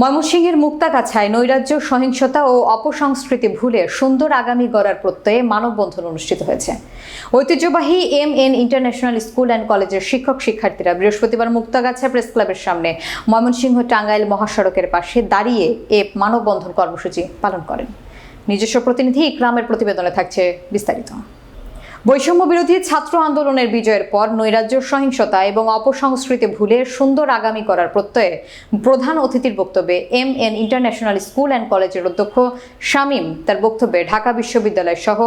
ময়মনসিংহের মুক্তাগাছায় নৈরাজ্য, সহিংসতা ও অপসংস্কৃতি ভুলে সুন্দর আগামী গড়ার প্রত্যয়ে মানববন্ধন অনুষ্ঠিত হয়েছে। ঐতিহ্যবাহী M N international school and কলেজের শিক্ষক শিক্ষার্থীরা বৃহস্পতিবার মুক্তাগাছা প্রেস ক্লাবের সামনে ময়মনসিংহ টাঙ্গাইল মহাসড়কের পাশে দাঁড়িয়ে এ মানববন্ধন কর্মসূচি পালন করেন। নিজস্ব প্রতিনিধি ইকরামের প্রতিবেদনে থাকছে বিস্তারিত। বৈষম্য বিরোধী ছাত্র আন্দোলনের বিজয়ের পর নৈরাজ্য, সহিংসতা এবং অপসংস্কৃতি ভুলে সুন্দর আগামী করার প্রত্যয়ে প্রধান অতিথির বক্তব্যে M N international school and কলেজের অধ্যক্ষ শামীম। তার বক্তব্যে ঢাকা বিশ্ববিদ্যালয় সহ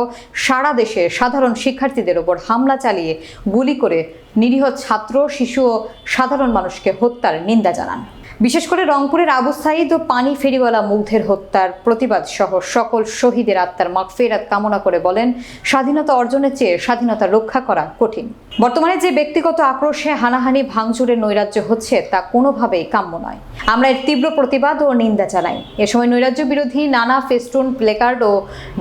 সারা দেশে সাধারণ শিক্ষার্থীদের ওপর হামলা চালিয়ে গুলি করে নিরীহ ছাত্র, শিশু ও সাধারণ মানুষকে হত্যার নিন্দা জানান। বিশেষ করে রংপুরের আবু সাইদ ও পানি ফেরিওয়ালা মুগ্ধের হত্যার প্রতিবাদ সহ সকল শহীদের আত্মার মাগফিরাত কামনা করে বলেন, স্বাধীনতা অর্জনের চেয়ে স্বাধীনতা রক্ষা করা কঠিন। বর্তমানে যে ব্যক্তিগত আক্রোশে হানাহানি ভাঙচুরের নৈরাজ্য হচ্ছে, তা কোনোভাবেই কাম্য নয়। আমরা এর তীব্র প্রতিবাদ ও নিন্দা জানাই। এ সময় নৈরাজ্য বিরোধী নানা ফেস্টুন, প্লেকার্ড ও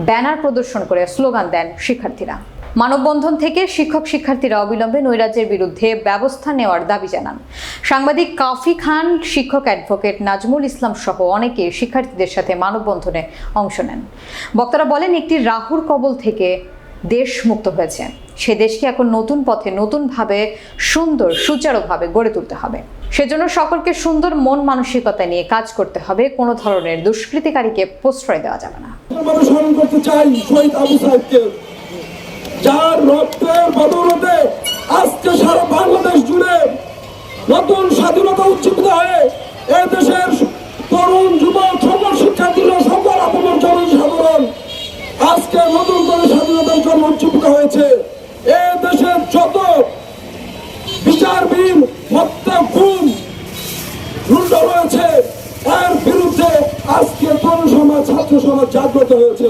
ব্যানার প্রদর্শন করে স্লোগান দেন শিক্ষার্থীরা। মানববন্ধন থেকে শিক্ষক শিক্ষার্থীরা অবিলম্বে নৈরাজ্যের বিরুদ্ধে ব্যবস্থা নেওয়ার দাবি জানান। সাংবাদিক কাফি খান, শিক্ষক অ্যাডভোকেট নাজমুল ইসলাম সহ অনেকে শিক্ষার্থীদের সাথে মানববন্ধনে অংশ নেন। বক্তারা বলেন, একটি রাহুর কবল থেকে দেশ মুক্ত হয়েছে। সে দেশকে এখন নতুন পথে নতুনভাবে সুন্দর, সুচারুভাবে গড়ে তুলতে হবে। সেজন্য সকলকে সুন্দর মন মানসিকতা নিয়ে কাজ করতে হবে। কোনো ধরনের দুষ্কৃতিকারীকে প্রশ্রয় দেওয়া যাবে না। যার রক্তের বদৌলতে আজকে সারা বাংলাদেশ নতুন স্বাধীনতা উজ্জীবিত হয়ে এ দেশের তরুণ, যুবক, সকল শিক্ষার্থীরা সকল আপনার জনসাধারণ আজকে নতুন করে স্বাধীনতার জন্য উজ্জীবিত হয়েছে এ দেশের যত বিচারবিহীন হত্যা খুন রুণ্ড রয়েছে এর বিরুদ্ধে আজকে তরুণ সমাজ, ছাত্র সমাজ জাগ্রত হয়েছে।